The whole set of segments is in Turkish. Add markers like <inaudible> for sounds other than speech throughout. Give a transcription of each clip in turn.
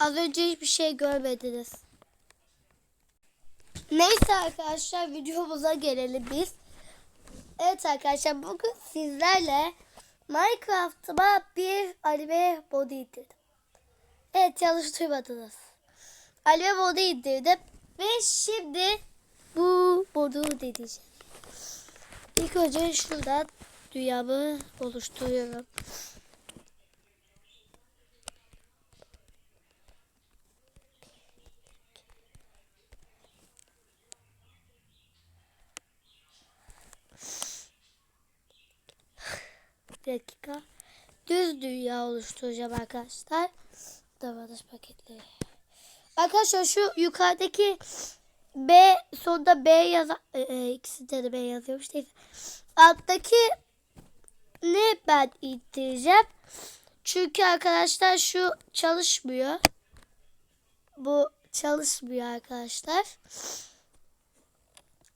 Az önce hiçbir şey görmediniz. Neyse arkadaşlar videomuza gelelim biz. Evet arkadaşlar bugün sizlerle Minecraft'ıma bir anime modu indirdim. Evet yanlış duymadınız. Anime modu indirdim. Ve şimdi bu modu deneyeceğim. İlk önce şuradan dünyamı oluşturuyorum. Bir dakika. Düz dünya oluşturacağım arkadaşlar. Davranış paketleri. Arkadaşlar şu yukarıdaki B sonunda B yazan e, e, ikisinde de B yazıyormuş neyse. Alttaki ne ben indireceğim. Çünkü arkadaşlar şu çalışmıyor. Bu çalışmıyor arkadaşlar.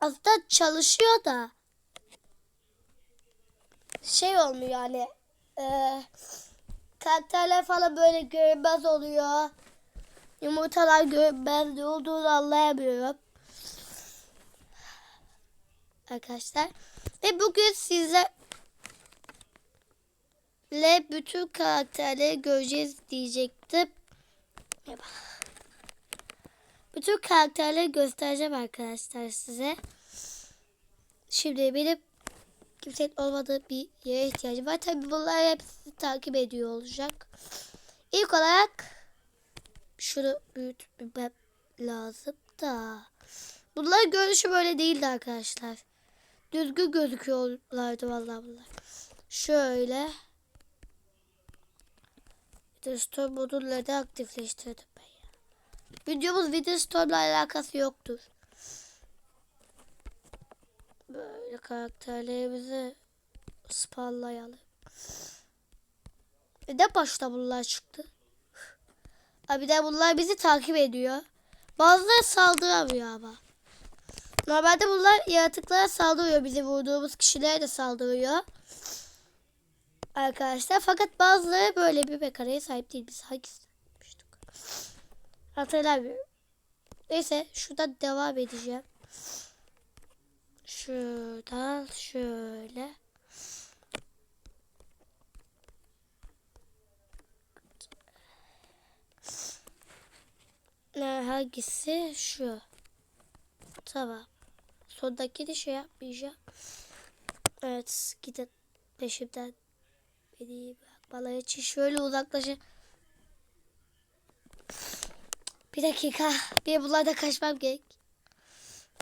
Aslında çalışıyor da şey olmuyor yani e, karakterler falan böyle görünmez oluyor. Yumurtalar görünmez ne olduğunu anlayamıyorum. Arkadaşlar. Ve bugün sizlerle bütün karakterleri göreceğiz diyecektim. Bütün karakterleri göstereceğim arkadaşlar size. Şimdi benim kimsenin olmadığı bir yere ihtiyacım var. Tabi bunlar hepsi takip ediyor olacak. İlk olarak şunu büyütmem lazım da. Bunların görünüşü böyle değildi arkadaşlar. Düzgün gözüküyorlardı vallahi bunlar. Şöyle. Videostore modülleri de aktifleştirdim ben ya. Videomuz Videostore'la alakası yoktur. Böyle karakterlerimizi spallayalım. Bir de başta bunlar çıktı. Abi de bunlar bizi takip ediyor. Bazıları saldıramıyor ama. Normalde bunlar yaratıklara saldırıyor. Bizi vurduğumuz kişilere de saldırıyor. Arkadaşlar fakat bazıları böyle bir mekaneye sahip değil. Biz hangisini yapmıştık? Hatırlamıyorum. Neyse şuradan devam edeceğim. Şuradan şöyle. Ne hangisi? Şu. Tamam. Sondaki de şey yapmayacağım. Evet gidin peşimden. Beni bırakmaları için şöyle uzaklaşın. Bir dakika. Bir bunlardan kaçmam gerek.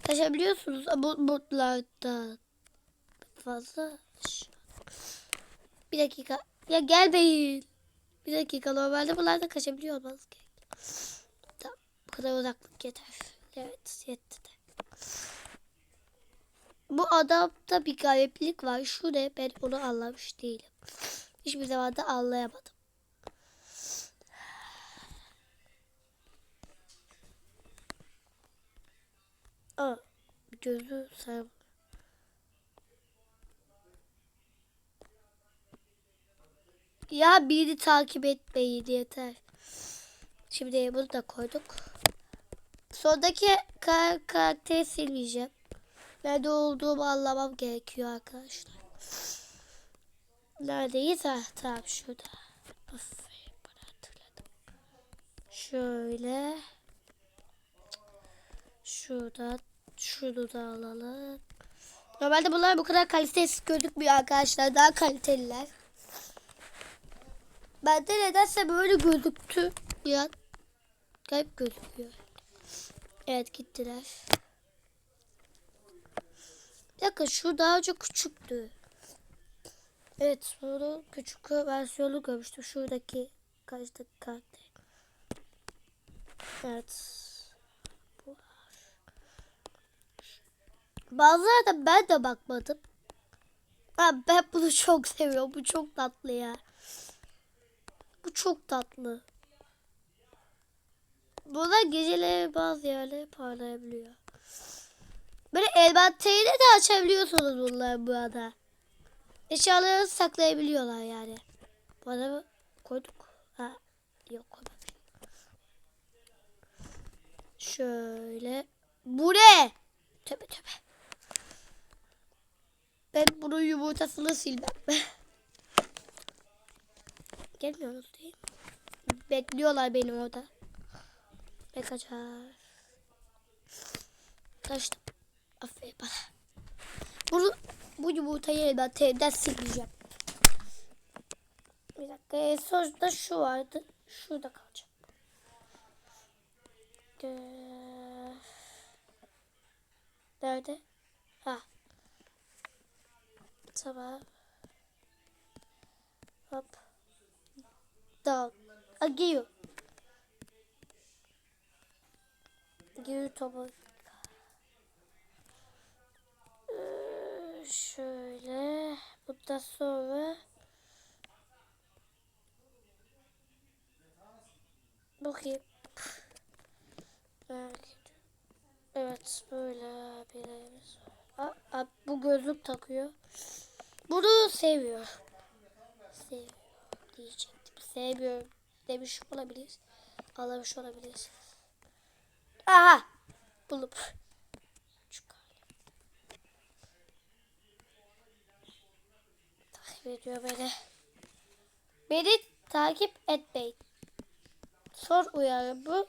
Kaçabiliyorsunuz bu botlarda fazla. Bir dakika. Ya gelmeyin. Bir dakika. Normalde bunlarda kaçabiliyor olmaz gerek. Tamam. Bu kadar uzaklık yeter. Evet yetti de. Bu adamda bir gariplik var. Şu ne? Ben onu anlamış değilim. Hiçbir zaman da anlayamadım. Aa, gözü sarı. Ya biri takip etmeyin yeter. Şimdi bunu da koyduk. Sondaki kar karakteri silmeyeceğim. Nerede olduğumu anlamam gerekiyor arkadaşlar. Neredeyiz? Ha, tamam şurada. Aferin bana hatırladım. Şöyle. Şuradan şunu da alalım. Normalde bunlar bu kadar kalitesiz gözükmüyor arkadaşlar. Daha kaliteliler. Bende nedense böyle gözüktü. Ya garip gözüküyor. Evet gittiler. Bir dakika şu daha önce küçüktü. Evet bunu küçük versiyonu görmüştüm. Şuradaki kaçtaki karakter. Evet. Bazıları da ben de bakmadım. Ha, ben bunu çok seviyorum. Bu çok tatlı ya. Bu çok tatlı. Burada geceleri bazı yerleri parlayabiliyor. Böyle elbatteyi de açabiliyorsunuz bunları bu arada. Eşyalarınızı saklayabiliyorlar yani. Bu arada koyduk. Ha, yok koymamış. Şöyle. Bu ne? Tövbe tövbe. Ben yumurtasını silmem. <laughs> Gelmiyoruz değil mi? Bekliyorlar beni orada. Ne kaçar. Kaçtım. Aferin bana. Bunu, bu yumurtayı ben tevden sileceğim. Bir dakika. En sonunda şu vardı. Şurada kalacak. Nerede? Ha. Tamam. Hop. Dal. A giyu. Giyu topu. Ee, Şöyle. Bundan sonra bakayım. Evet böyle bir evimiz var. Aa, bu gözlük takıyor. Bunu seviyor. Seviyor diyecektim. Sevmiyorum demiş olabilir. Ağlamış olabilir. Aha! Galiba. Takip ediyor beni. Beni takip etmeyin. Sor uyarı bu.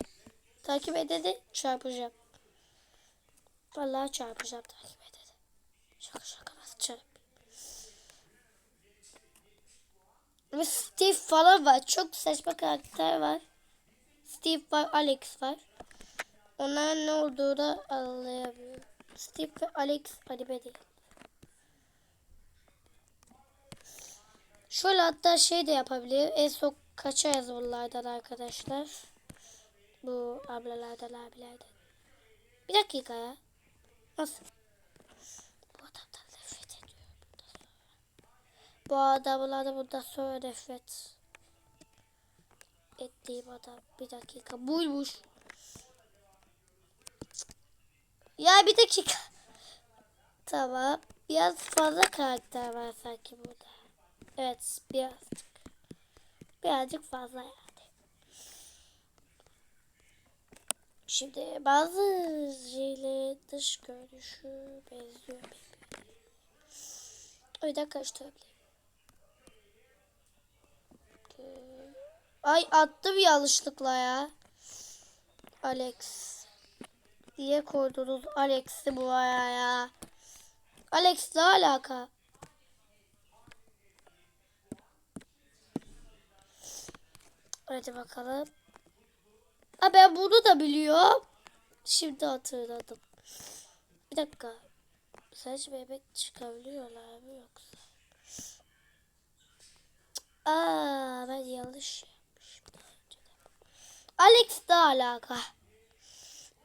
Takip edeni çarpacağım. Vallahi çarpacağım takip edeni. Şaka şaka nasıl çarp. Ve Steve falan var. Çok saçma karakter var. Steve var, Alex var. Onların ne olduğunu anlayamıyorum. Steve ve Alex anime değil. Şöyle hatta şey de yapabilir. En son kaçarız bunlardan arkadaşlar. Bu ablalardan abilerden. Bir dakika ya. Nasıl? Bu adamdan nefret ediyorum. bundan sonra. Bu adamlardan bundan sonra nefret ettiğim adam. Bir dakika. Buymuş. Ya bir dakika. Tamam. Biraz fazla karakter var sanki burada. Evet birazcık. Birazcık fazla yani. Şimdi bazı şeyle dış görünüşü benziyor. O yüzden karıştırabilirim. Ay attım yanlışlıkla ya. Alex. Diye koydunuz Alex'i bu ya. Alex ne alaka? Hadi bakalım. Ha ben bunu da biliyorum. Şimdi hatırladım. Bir dakika. Sadece bebek çıkabiliyorlar mı yoksa? Aa ben yanlış yapmışım. Alex ne alaka?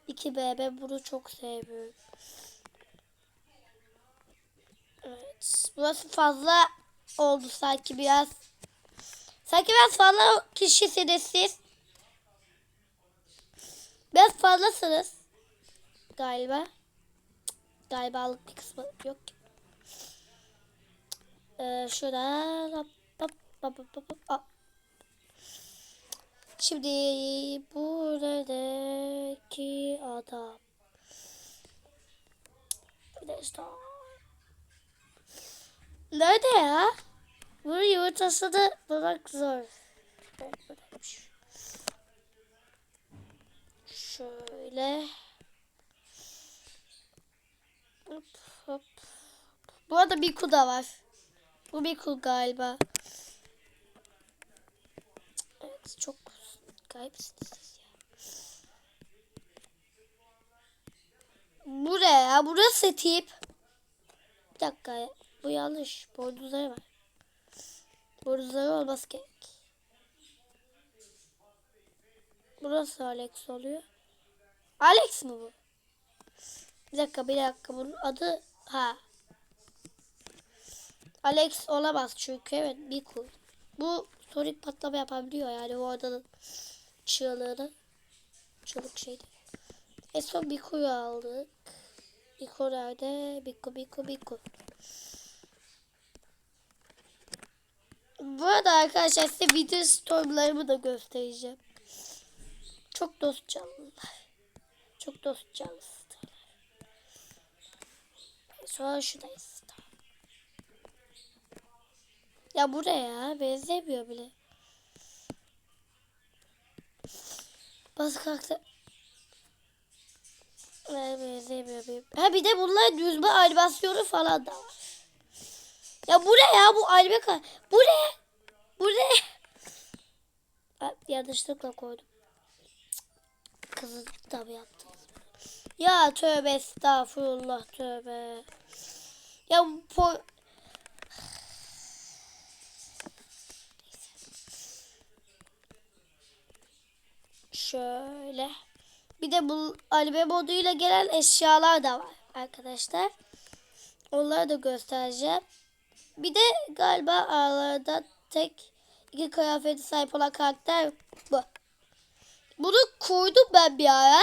2B ben bunu çok seviyorum. Evet. Burası fazla oldu sanki biraz. Sanki biraz fazla kişisiniz siz. Biraz fazlasınız. Galiba. Galibalık bir kısmı yok ki. Ee, şurada. Hop, hop, Şimdi buradaki adam. Nerede ya? Bunun yumurtasını bulmak zor. Şöyle. Hop hop. Bu arada bir ku da var. Bu bir ku galiba. Evet çok siz ya. Buraya burası tip. Bir dakika ya. Bu yanlış. Borduzları var. Borduzları olması gerek. Burası Alex oluyor. Alex mi bu? Bir dakika bir dakika bunun adı ha. Alex olamaz çünkü evet bir kul. Bu Sonic patlama yapabiliyor yani o adanın çığlığını. Çığlık şeydi. En son Biku'yu aldık. Biku nerede? Biku Biku Biku. Bu arada arkadaşlar size video storylarımı da göstereceğim. Çok dost canlılar. Çok dost canlısı. Sonra şuradayız. Ya buraya benzemiyor bile. Bazı karakter... Ne benzemiyor. Ha bir de bunların yüzme animasyonu falan da var. Ya bu ne ya bu anime Bu ne? Bu ne? Ha, yanlışlıkla koydum. Kızılık da mı yaptınız? Ya tövbe estağfurullah tövbe. Ya bu Şöyle. Bir de bu anime moduyla gelen eşyalar da var arkadaşlar. Onları da göstereceğim. Bir de galiba aralarında tek iki kıyafeti sahip olan karakter bu. Bunu koydum ben bir ara.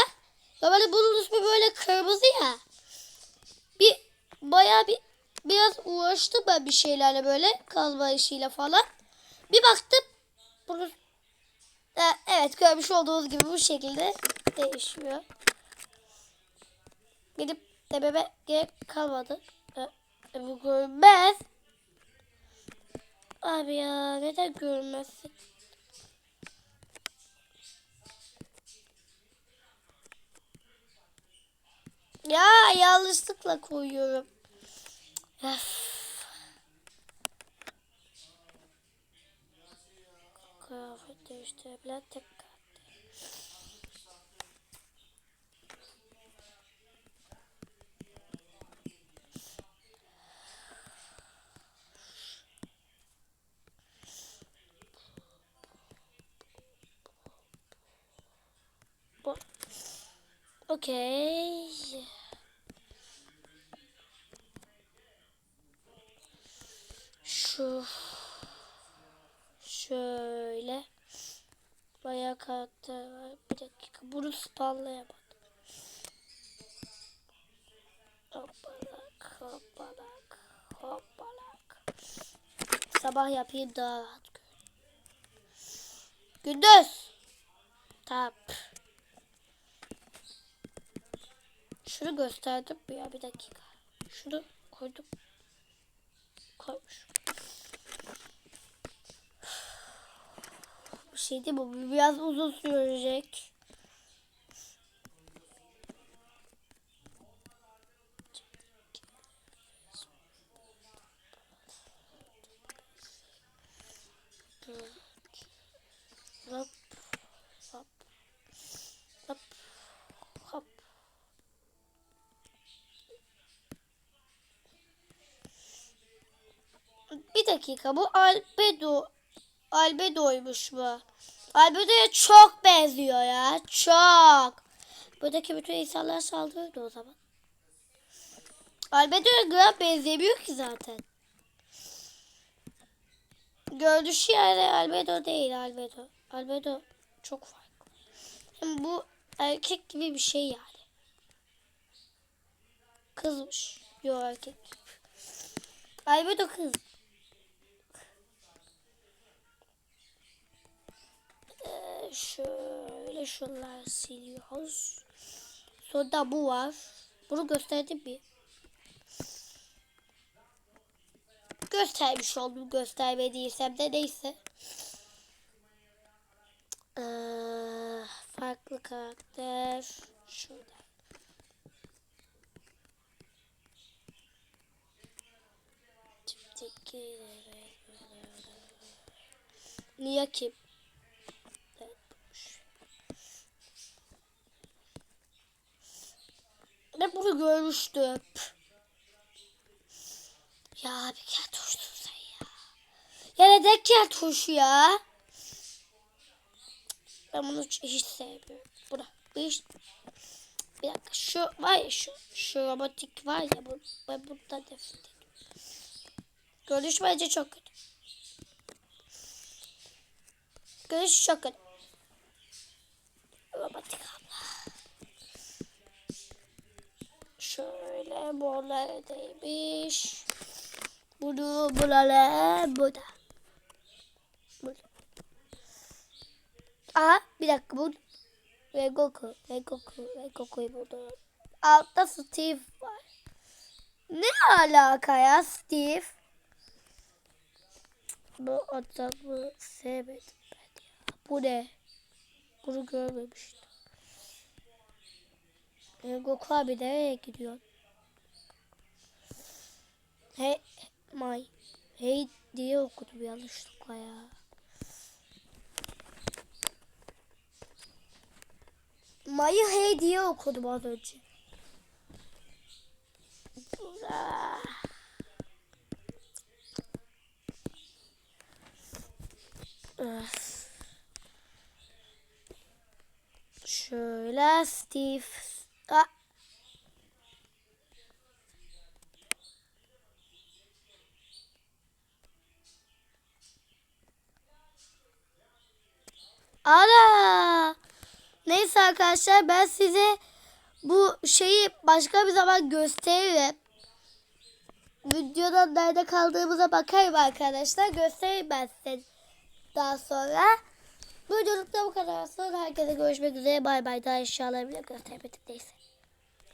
Normalde bunun ismi böyle kırmızı ya. Bir bayağı bir biraz uğraştım ben bir şeylerle böyle kazma işiyle falan. Bir baktım bunu e, evet görmüş olduğunuz gibi bu şekilde değişiyor. Gidip dememe gerek kalmadı. E, e, bu görünmez. Abi ya neden görünmezsin? Ya yanlışlıkla koyuyorum. Öf. Kıyafet değiştirebilen tek karakter. Bu. Okey. Şu şöyle bayağı karakter var. Bir dakika bunu spawnlayamadım. Hoppalak hoppalak hoppalak. Sabah yapayım daha rahat. Gündüz. Tamam. Şunu gösterdim ya bir dakika. Şunu koydum. Koymuş. Şey bu. Bu Biraz uzun sürecek. Hop. Hop. Hop. Hop. Bir dakika bu albedo albedoymuş bu. Albedoya çok benziyor ya. Çok. Buradaki bütün insanlar saldırırdı o zaman. Albedoya gram benzemiyor ki zaten. Görünüşü yani albedo değil albedo. Albedo çok farklı. Hem bu erkek gibi bir şey yani. Kızmış. Yok erkek. Albedo kız. Şöyle şunlar siliyoruz. Sonra bu var. Bunu gösterdim mi? Göstermiş oldum göstermediysem de neyse. Ee, farklı karakter. Şurada. Niye kim? Evet, boş. Ben bunu görmüştüm. Ya bir kere tuştun sen ya. Ya neden kere tuş ya? Ben bunu hiç, sevmiyorum. Buna. Hiç... bir dakika şu var ya şu, şu robotik var ya bu, ben bundan nefret ediyorum. Görünüş bence çok kötü. Görünüş çok kötü. Robotik abla. Morlar değmiş. Bunu buralı bu da. Burada. Aha bir dakika bu. ve Goku ve Goku ve Goku'yu buldum. Altta Steve var. Ne alaka ya Steve? Bu adamı sevmedim ben ya. Bu ne? Bunu görmemiştim. E, Goku abi nereye gidiyor? Hey, my. Hey diye okudum yanlışlıkla ya. Mayı hey diye okudum az önce. Ah. Şöyle Steve. Ah. Ana! Neyse arkadaşlar ben size bu şeyi başka bir zaman gösteririm. Videoda nerede kaldığımıza bakayım arkadaşlar. Göstereyim ben size daha sonra. Bu videolukta bu kadar. Sonra herkese görüşmek üzere. Bay bay. Daha eşyalarımı bile gösteremedim. Neyse.